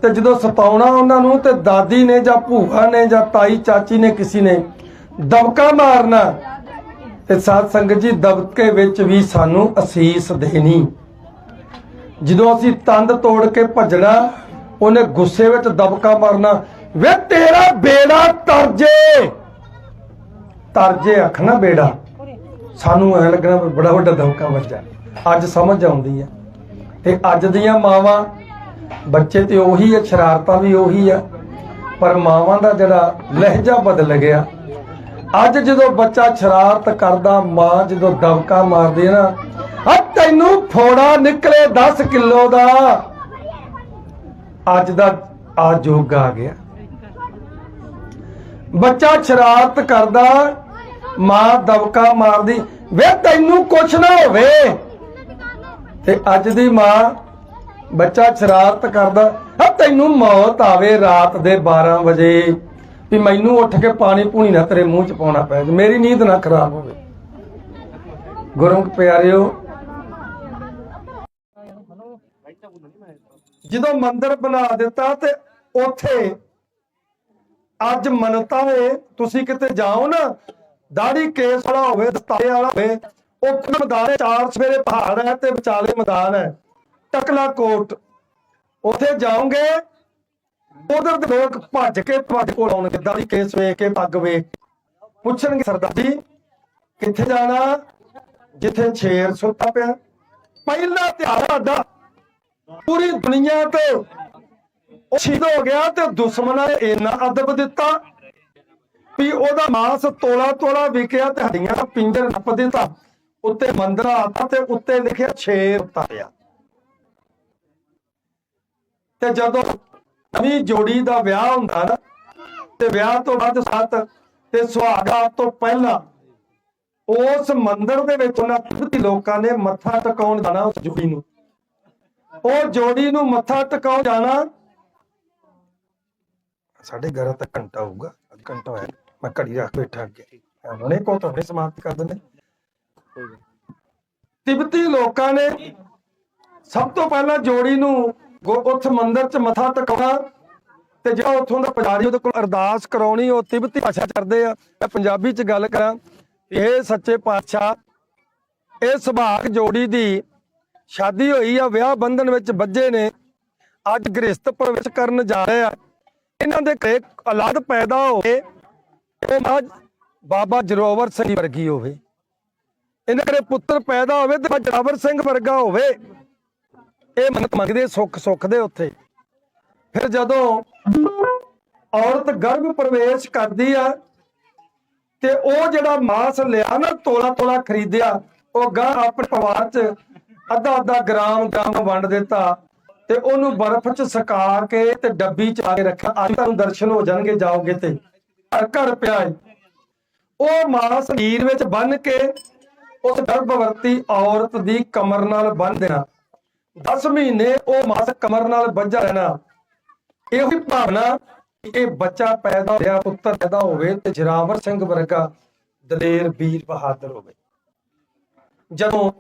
ਤੇ ਜਦੋਂ ਸਤਾਉਣਾ ਉਹਨਾਂ ਨੂੰ ਤੇ ਦਾਦੀ ਨੇ ਜਾਂ ਭੂਆ ਨੇ ਜਾਂ ਤਾਈ ਚਾਚੀ ਨੇ ਕਿਸੇ ਨੇ, ਦਬਕਾ ਮਾਰਨਾ। ਤੇ ਸਾਧ ਸੰਗਤ ਜੀ, ਦਬਕੇ ਵਿੱਚ ਵੀ ਸਾਨੂੰ ਅਸੀਸ ਦੇਣੀ। ਜਦੋਂ ਅਸੀਂ ਤੰਦ ਤੋੜ ਕੇ ਭੱਜਣਾ, ਉਹਨੇ ਗੁੱਸੇ ਵਿੱਚ ਦਬਕਾ ਮਾਰਨਾ, ਵੇ ਤੇਰਾ ਬੇੜਾ ਤਰਜੇ! ਤਰਜੇ ਆਖਣਾ ਬੇੜਾ। ਸਾਨੂੰ ਐ ਲੱਗਣਾ ਬੜਾ ਵੱਡਾ ਦਬਕਾ ਵੱਜਾ ਅੱਜ ਸਮਝ ਆਉਂਦੀ ਹੈ ਤੇ ਅੱਜ ਦੀਆਂ ਮਾਵਾਂ, ਬੱਚੇ ਤੇ ਉਹੀ ਹੈ ਸ਼ਰਾਰਤਾਂ ਵੀ ਉਹੀ ਆ, ਪਰ ਮਾਵਾਂ ਦਾ ਜਿਹੜਾ ਲਹਿਜਾ ਬਦਲ ਗਿਆ। ਅੱਜ ਜਦੋਂ ਬੱਚਾ ਸ਼ਰਾਰਤ ਕਰਦਾ, ਮਾਂ ਜਦੋਂ ਦਬਕਾ ਮਾਰਦੀ ਹੈ ਨਾ ਆ ਤੈਨੂੰ ਫੋੜਾ ਨਿਕਲੇ 10 ਕਿਲੋ ਦਾ। ਅੱਜ ਦਾ ਆ ਯੁੱਗ ਆ ਗਿਆ। ਬੱਚਾ ਸ਼ਰਾਰਤ ਕਰਦਾ, ਮਾਂ ਦਬਕਾ ਮਾਰਦੀ, ਵੇ ਤੈਨੂੰ ਕੁਛ ਨਾ ਹੋਵੇ। ਤੇ ਅੱਜ ਦੀ ਮਾਂ ਬੱਚਾ ਸ਼ਰਾਰਤ ਕਰਦਾ ਤੈਨੂੰ ਮੌਤ ਆਵੇ ਰਾਤ ਦੇ 12 ਵਜੇ। ਵੀ ਮੈਨੂੰ ਉੱਠ ਕੇ ਪਾਣੀ ਪੂਣੀ ਨਾ ਤੇਰੇ ਮੂੰਹ ਚ ਪਾਉਣਾ ਪੈ ਜਾਵੇ ਮੇਰੀ ਨੀਂਦ ਨਾ ਖਰਾਬ ਹੋਵੇ। ਗੁਰੂ ਪਿਆਰਿਓ, ਜਦੋਂ ਮੰਦਿਰ ਬਣਾ ਦਿੱਤਾ ਤੇ ਉੱਥੇ ਅੱਜ ਮੰਨਤਾ ਵੇ ਤੁਸੀਂ ਕਿਤੇ ਜਾਓ ਨਾ, ਦਾੜੀ ਕੇਸ ਵਾਲਾ ਹੋਵੇ, ਦਸਤਾਰੇ ਵਾਲਾ ਹੋਵੇ ਉਹ ਮੈਦਾਨ ਚਾਰ ਸਵੇਰੇ ਪਹਾੜ ਹੈ ਤੇ ਵਿਚਾਲੇ ਮੈਦਾਨ ਹੈ, ਟਕਲਾ ਕੋਟ। ਉੱਥੇ ਜਾਓਗੇ ਉਧਰ ਦੇ ਲੋਕ ਭੱਜ ਕੇ ਤੁਹਾਡੇ ਕੋਲ ਆਉਣਗੇ ਦਾੜੀ ਕੇਸ ਵੇਖ ਕੇ ਪੱਗ ਵੇਖ ਪੁੱਛਣਗੇ ਸਰਦਾਰ ਜੀ, ਕਿੱਥੇ ਜਾਣਾ? ਜਿੱਥੇ ਸ਼ੇਰ ਸੁੱਤਾ ਪਿਆ। ਪਹਿਲਾ ਤਿਉਹਾਰ ਸਾਡਾ ਪੂਰੀ ਦੁਨੀਆ ਤੇ ਉਹ ਸ਼ਹੀਦ ਹੋ ਗਿਆ ਤੇ ਦੁਸ਼ਮਣਾਂ ਨੇ ਇੰਨਾ ਅਦਬ ਦਿੱਤਾ ਵੀ ਉਹਦਾ ਮਾਸ ਤੋਲਾ ਤੋਲਾ ਵਿਕਿਆ ਤੇ ਹੱਡੀਆਂ ਪਿੰਜਰ ਨੱਪ ਦਿੱਤਾ ਉੱਤੇ ਮੰਦਰਾ ਆਤਾ ਤੇ ਉੱਤੇ ਲਿਖਿਆ ਛੇਰ ਉਤਾਰਿਆ। ਤੇ ਜਦੋਂ ਨਵੀਂ ਜੋੜੀ ਦਾ ਵਿਆਹ ਹੁੰਦਾ ਨਾ, ਤੇ ਵਿਆਹ ਤੋਂ ਬਾਅਦ ਸੱਤ ਤੇ ਸੁਹਾਗਾ ਤੋਂ ਪਹਿਲਾਂ ਉਸ ਮੰਦਿਰ ਦੇ ਵਿੱਚ ਉਹਨਾਂ ਤਿੱਬਤੀ ਲੋਕਾਂ ਨੇ ਮੱਥਾ ਟਿਕਾਉਣ ਜਾਣਾ ਉਸ ਜੋੜੀ ਨੂੰ। ਉਹ ਜੋੜੀ ਨੂੰ ਮੱਥਾ ਟਿਕਾਉਣ ਜਾਣਾ ਸਾਡੇ ਘਰ ਤੱਕ ਘੰਟਾ ਹੋਊਗਾ, ਅੱਧ ਘੰਟਾ ਹੋਇਆ, ਮੈਂ ਘੜੀ ਰੱਖ ਬੈਠਾ ਅੱਗੇ। ਹੁਣੇ ਕੋ ਤਾਂ ਹੁਣੇ ਸਮਾਪਤ ਕਰ ਦਿੰਦੇ। ਤਿਬਤੀ ਲੋਕਾਂ ਨੇ ਸਭ ਤੋਂ ਪਹਿਲਾਂ ਜੋੜੀ ਨੂੰ ਗੋ- ਮੰਦਿਰ 'ਚ ਮੱਥਾ ਟਿਕਾਉਣਾ ਤੇ ਜਿਹੜਾ ਉੱਥੋਂ ਦਾ ਪੁਜਾਰੀ ਉਹਦੇ ਕੋਲ ਅਰਦਾਸ ਕਰਾਉਣੀ, ਉਹ ਤਿੱਬਤੀ ਭਾਸ਼ਾ ਕਰਦੇ ਆ। ਮੈਂ ਪੰਜਾਬੀ 'ਚ ਗੱਲ ਕਰਾਂ ਇਹ ਸੱਚੇ ਪਾਤਸ਼ਾਹ ਇਹ ਸੁਭਾਗ ਜੋੜੀ ਦੀ ਸ਼ਾਦੀ ਹੋਈ ਆ, ਵਿਆਹ ਬੰਧਨ ਵਿੱਚ ਬੱਜੇ ਨੇ। ਅੱਜ ਗ੍ਰਸਤ ਪ੍ਰਵੇਸ਼ ਕਰਨ ਜਾ ਰਹੇ ਆ। ਇਹਨਾਂ ਦੇ ਘਰੇ ਔਲਾਦ ਪੈਦਾ ਹੋਵੇ ਉਹ ਮਾਂ ਬਾਬਾ ਜਰੋਵਰ ਸਿੰਘ ਵਰਗੀ ਹੋਵੇ। ਇਹਨਾਂ ਘਰੇ ਪੁੱਤਰ ਪੈਦਾ ਹੋਵੇ ਤੇ ਜਰਾਵਰ ਸਿੰਘ ਵਰਗਾ ਹੋਵੇ। ਇਹ ਮੰਨਤ ਮੰਗਦੇ ਸੁੱਖ ਸੁੱਖ ਦੇ ਉੱਥੇ। ਫਿਰ ਜਦੋਂ ਔਰਤ ਗਰਭ ਪ੍ਰਵੇਸ਼ ਕਰਦੀ ਆ, ਤੇ ਉਹ ਜਿਹੜਾ ਮਾਸ ਲਿਆ ਨਾ, ਤੋਲਾ ਤੋਲਾ ਖਰੀਦਿਆ, ਉਹ ਗਾਂ ਆਪਣੇ ਪਰਿਵਾਰ ਚ ਅੱਧਾ ਅੱਧਾ ਗ੍ਰਾਮ ਗ੍ਰਾਮ ਵੰਡ ਦਿੱਤਾ ਤੇ ਉਹਨੂੰ ਬਰਫ਼ ਚ ਸੁਕਾ ਕੇ ਤੇ ਡੱਬੀ ਚ ਆ ਕੇ ਰੱਖਿਆ। ਅੱਜ ਤੁਹਾਨੂੰ ਦਰਸ਼ਨ ਹੋ ਜਾਣਗੇ, ਜਾਓਗੇ ਤੇ। ਘਰ ਘਰ ਪਿਆ ਉਹ ਮਾਸ ਸਰੀਰ ਵਿੱਚ ਬੰਨ ਕੇ ਉਸ ਗਰਭਵਤੀ ਔਰਤ ਦੀ ਕਮਰ ਨਾਲ ਬੰਨ ਦੇਣਾ। 10 ਮਹੀਨੇ ਉਹ ਮਾਸ ਕਮਰ ਨਾਲ ਬੱਝਾ ਰਹਿਣਾ। ਇਹੋ ਹੀ ਭਾਵਨਾ ਇਹ ਬੱਚਾ ਪੈਦਾ ਹੋਇਆ, ਪੁੱਤਰ ਪੈਦਾ ਹੋਵੇ ਤੇ ਜਰਾਵਰ ਸਿੰਘ ਵਰਗਾ ਦਲੇਰ ਵੀਰ ਬਹਾਦਰ ਹੋਵੇ। ਜਦੋਂ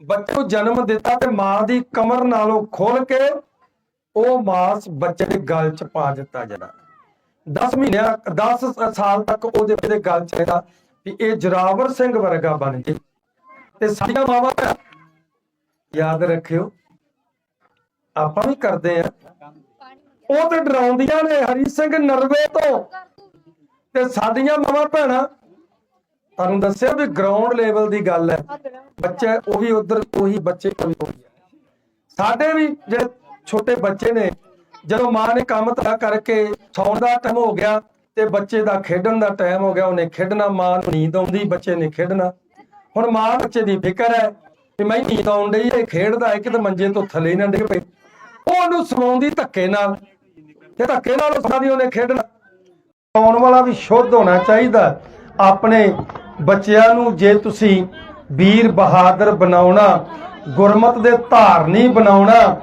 ਬੱਚੇ ਨੂੰ ਜਨਮ ਦਿੱਤਾ ਤੇ ਮਾਂ ਦੀ ਕਮਰ ਨਾਲੋਂ ਖੋਲ ਕੇ ਉਹ ਮਾਸ ਬੱਚੇ ਦੇ ਗਲ 'ਚ ਪਾ ਦਿੱਤਾ ਜਾਣਾ 10 ਮਹੀਨਿਆਂ 10 ਸਾਲ ਤੱਕ ਉਹਦੇ ਉਹਦੇ ਗਲ 'ਚ ਰਹਿਦਾ ਵੀ ਇਹ ਜਰਾਵਰ ਸਿੰਘ ਵਰਗਾ ਬਣ ਜੇ ਤੇ ਸਾਡੀਆਂ ਮਾਵਾਂ, ਯਾਦ ਰੱਖਿਓ ਆਪਾਂ ਵੀ ਕਰਦੇ ਆ। ਉਹ ਤੇ ਡਰਾਉਂਦੀਆਂ ਨੇ ਹਰੀ ਸਿੰਘ ਨਰਵੇ ਤੋਂ। ਤੇ ਸਾਡੀਆਂ ਮਾਵਾਂ ਭੈਣਾਂ, ਤੁਹਾਨੂੰ ਦੱਸਿਆ ਵੀ ਗਰਾਊਂਡ ਲੈਵਲ ਦੀ ਗੱਲ ਹੈ। ਬੱਚੇ ਉਹ ਵੀ ਉਧਰ, ਉਹੀ ਬੱਚੇ ਕੋਈ ਹੋ ਸਾਡੇ ਵੀ ਜਿਹੜੇ ਛੋਟੇ ਬੱਚੇ ਨੇ, ਜਦੋਂ ਮਾਂ ਨੇ ਕੰਮ ਤਾਂ ਕਰਕੇ ਸੌਣ ਦਾ ਟਾਈਮ ਹੋ ਗਿਆ ਤੇ ਬੱਚੇ ਦਾ ਖੇਡਣ ਦਾ ਟਾਈਮ ਹੋ ਗਿਆ, ਉਹਨੇ ਖੇਡਣਾ, ਮਾਂ ਨੂੰ ਨੀਂਦ ਆਉਂਦੀ, ਬੱਚੇ ਨੇ ਖੇਡਣਾ। ਹੁਣ ਮਾਂ ਬੱਚੇ ਦੀ ਫਿਕਰ ਹੈ ਕਿ ਮੈਂ ਨੀਂਦ ਆਉਣ ਡਈ ਹੈ, ਖੇਡਦਾ ਹੈ, ਕਿਤੇ ਮੰਜੇ ਤੋਂ ਥੱਲੇ ਨਾ ਡਿੱਗ ਪਏ। ਉਹਨੂੰ ਸਵਾਉਂਦੀ ਧੱਕੇ ਨਾਲ। ਤੇ ਧੱਕੇ ਨਾਲ ਉਸ ਦੀ ਉਹਨੇ ਖੇਡਣਾ। ਆਉਣ ਵਾਲਾ ਵੀ ਸ਼ੁੱਧ ਹੋਣਾ ਚਾਹੀਦਾ। ਆਪਣੇ ਬੱਚਿਆਂ ਨੂੰ ਜੇ ਤੁਸੀਂ ਵੀਰ ਬਹਾਦਰ ਬਣਾਉਣਾ, ਗੁਰਮਤ ਦੇ ਧਾਰਨੀ ਬਣਾਉਣਾ,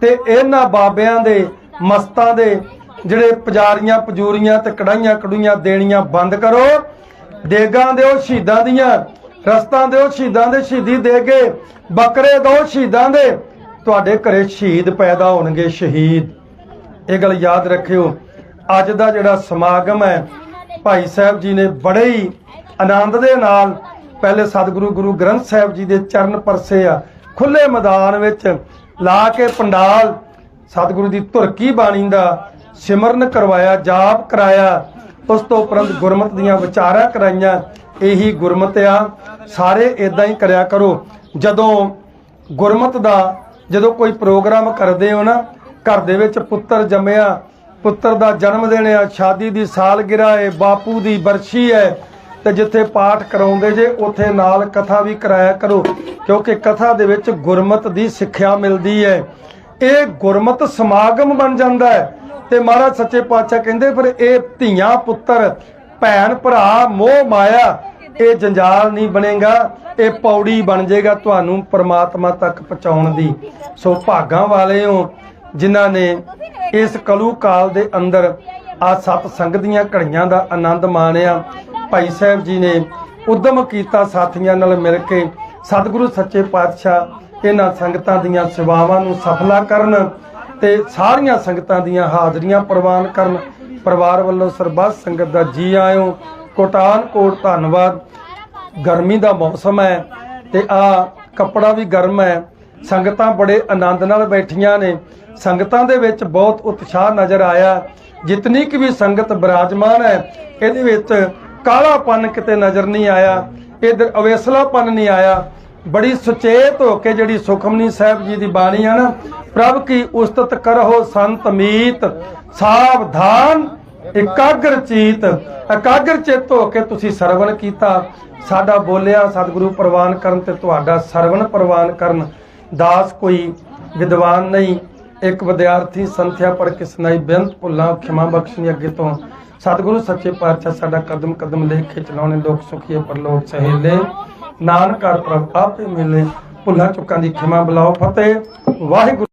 ਤੇ ਇਹਨਾਂ ਬਾਬਿਆਂ ਦੇ, ਮਸਤਾਂ ਦੇ ਜਿਹੜੇ ਪੁਜਾਰੀਆਂ, ਪਜੂਰੀਆਂ ਤੇ ਕੜਾਈਆਂ ਕੜੂਈਆਂ ਦੇਣੀਆਂ ਬੰਦ ਕਰੋ। ਦੇਗਾਂ ਦਿਓ, ਸ਼ਹੀਦਾਂ ਦੀਆਂ। ਰਸਤਾਂ ਦਿਓ, ਸ਼ਹੀਦਾਂ ਦੇ, ਸ਼ਹੀਦੀ ਦੇ ਕੇ। ਬੱਕਰੇ ਦੋ, ਸ਼ਹੀਦਾਂ ਦੇ। ਤੁਹਾਡੇ ਘਰੇ ਸ਼ਹੀਦ ਪੈਦਾ ਹੋਣਗੇ ਸ਼ਹੀਦ। ਇਹ ਗੱਲ ਯਾਦ ਰੱਖਿਓ। ਅੱਜ ਦਾ ਜਿਹੜਾ ਸਮਾਗਮ ਹੈ, ਭਾਈ ਸਾਹਿਬ ਜੀ ਨੇ ਬੜੇ ਹੀ ਆਨੰਦ ਦੇ ਨਾਲ ਪਹਿਲੇ ਸਤਿਗੁਰੂ ਗੁਰੂ ਗ੍ਰੰਥ ਸਾਹਿਬ ਜੀ ਦੇ ਚਰਨ ਪਰਸੇ ਆ ਖੁੱਲੇ ਮੈਦਾਨ ਵਿੱਚ ਲਾ ਕੇ ਪੰਡਾਲ ਸਤਿਗੁਰੂ ਦੀ ਧੁਰਕੀ ਬਾਣੀ ਦਾ ਸਿਮਰਨ ਕਰਵਾਇਆ, ਜਾਪ ਕਰਾਇਆ। ਉਸ ਤੋਂ ਉਪਰੰਤ ਗੁਰਮਤ ਦੀਆਂ ਵਿਚਾਰਾਂ ਕਰਾਈਆਂ, ਇਹੀ ਗੁਰਮਤ ਆ। ਸਾਰੇ ਇਦਾਂ ਹੀ ਕਰਿਆ ਕਰੋ। ਜਦੋਂ ਗੁਰਮਤ ਦਾ ਜਦੋਂ ਕੋਈ ਪ੍ਰੋਗਰਾਮ ਕਰਦੇ ਹੋ ਨਾ, ਘਰ ਦੇ ਵਿੱਚ ਪੁੱਤਰ ਜੰਮਿਆ, ਪੁੱਤਰ ਦਾ ਜਨਮ ਦਿਨ ਆ, ਸ਼ਾਦੀ ਦੀ ਸਾਲਗਿਰਾ ਹੈ ਬਾਪੂ ਦੀ ਬਰਸ਼ੀ ਹੈ ਤੇ ਜਿੱਥੇ ਪਾਠ ਕਰਾਉਂਦੇ ਜੇ, ਉੱਥੇ ਨਾਲ ਕਥਾ ਵੀ ਕਰਾਇਆ ਕਰੋ, ਕਿਉਂਕਿ ਕਥਾ ਦੇ ਵਿੱਚ ਗੁਰਮਤ ਦੀ ਸਿੱਖਿਆ ਮਿਲਦੀ ਹੈ ਇਹ ਗੁਰਮਤ ਸਮਾਗਮ ਬਣ ਜਾਂਦਾ ਹੈ ਤੇ ਮਹਾਰਾਜ ਸੱਚੇ ਪਾਤਸ਼ਾਹ ਕਹਿੰਦੇ, ਫਿਰ ਇਹ ਧੀਆਂ ਪੁੱਤਰ, ਭੈਣ ਭਰਾ, ਮੋਹ ਮਾਇਆ ਇਹ ਜੰਜਾਲ ਨਹੀਂ ਬਣੇਗਾ, ਇਹ ਪੌੜੀ ਬਣ ਜਾਏਗਾ ਤੁਹਾਨੂੰ ਪ੍ਰਮਾਤਮਾ ਤੱਕ ਪਹੁੰਚਾਉਣ ਦੀ। ਸੋ ਭਾਗਾਂ ਵਾਲੇ ਹੋ, ਜਿਨ੍ਹਾਂ ਨੇ ਇਸ ਕਲੂ ਕਾਲ ਦੇ ਅੰਦਰ ਆ ਸਤ ਸੰਗ ਦੀਆਂ ਘੜੀਆਂ ਦਾ ਆਨੰਦ ਮਾਣਿਆ, ਭਾਈ ਸਾਹਿਬ ਜੀ ਨੇ ਉਦਮ ਕੀਤਾ ਸਾਥੀਆਂ ਨਾਲ ਮਿਲ ਕੇ, ਸਤਿਗੁਰੂ ਸੱਚੇ ਪਾਤਸ਼ਾਹ ਇਹਨਾਂ ਸੰਗਤਾਂ ਦੀਆਂ ਸੇਵਾਵਾਂ ਨੂੰ ਸਫਲਾ ਕਰਨ ਤੇ ਸਾਰੀਆਂ ਸੰਗਤਾਂ ਦੀਆਂ ਹਾਜ਼ਰੀਆਂ ਪ੍ਰਵਾਨ ਕਰਨ। ਪਰਿਵਾਰ ਵੱਲੋਂ ਸਰਬੱਤ ਸੰਗਤ ਦਾ ਜੀ ਆਇਓ। ਕੋਟਾਨ ਕੋਟ ਧੰਨਵਾਦ। ਗਰਮੀ ਦਾ ਮੌਸਮ ਹੈ ਤੇ ਆ ਕੱਪੜਾ ਵੀ ਗਰਮ ਹੈ। ਸੰਗਤਾਂ ਬੜੇ ਆਨੰਦ ਨਾਲ ਬੈਠੀਆਂ ਨੇ। ਸੰਗਤਾਂ ਦੇ ਵਿੱਚ ਬਹੁਤ ਉਤਸ਼ਾਹ ਨਜ਼ਰ ਆਇਆ। ਜਿਤਨੀ ਕਿ ਵੀ ਸੰਗਤ ਬਿਰਾਜਮਾਨ ਹੈ, ਇਹਦੇ ਵਿੱਚ ਕਾਲਾਪਨ ਕਿਤੇ ਨਜ਼ਰ ਨਹੀਂ ਆਇਆ। ਇਧਰ ਅਵੇਸਲਾਪਨ ਨਹੀਂ ਆਇਆ। ਬੜੀ ਸੁਚੇਤ ਹੋ ਕੇ ਜਿਹੜੀ ਸੁਖਮਨੀ ਸਾਹਿਬ ਜੀ ਦੀ ਬਾਣੀ ਆ ਨਾ, ਪ੍ਰਭ ਕੀ ਉਸਤਤ ਕਰੋ ਸੰਤ ਮੀਤ, ਸਾਵਧਾਨ ਇਕਾਗਰ ਚੀਤ, ਇਕਾਗਰ ਚਿੱਤ ਹੋ ਕੇ ਤੁਸੀਂ ਸਰਵਣ ਕੀਤਾ। ਸਾਡਾ ਬੋਲਿਆ ਸਤਿਗੁਰੂ ਪ੍ਰਵਾਨ ਕਰਨ ਤੇ ਤੁਹਾਡਾ ਸਰਵਣ ਪ੍ਰਵਾਨ ਕਰਨ। ਦਾਸ ਕੋਈ ਵਿਦਵਾਨ ਨਹੀਂ। ਇੱਕ ਵਿਦਿਆਰਥੀ ਸੰਥਿਆ ਪੜ ਕੇ ਸੁਣਾਈ ਬੇਅੰਤ ਭੁੱਲਾਂ ਖਿਮਾ ਬਖਸ਼ਣੀ ਅੱਗੇ ਤੋਂ। ਸਤਿਗੁਰੂ ਸੱਚੇ ਪਾਤਸ਼ਾਹ ਸਾਡਾ ਕਦਮ ਕਦਮ ਲੈ ਕੇ ਚਲਾਉਣੇ ਲੋਕ ਸੁਖੀਏ ਪਰਲੋਕ ਸਹੇਲੇ। ਨਾਨਕ ਪ੍ਰਭ ਆਪੇ ਮਿਲੇ। ਭੁੱਲਾਂ ਚੁੱਕਾਂ ਦੀ ਖਿਮਾ ਬੁਲਾਓ ਫਤਿਹ। ਵਾਹਿਗੁਰੂ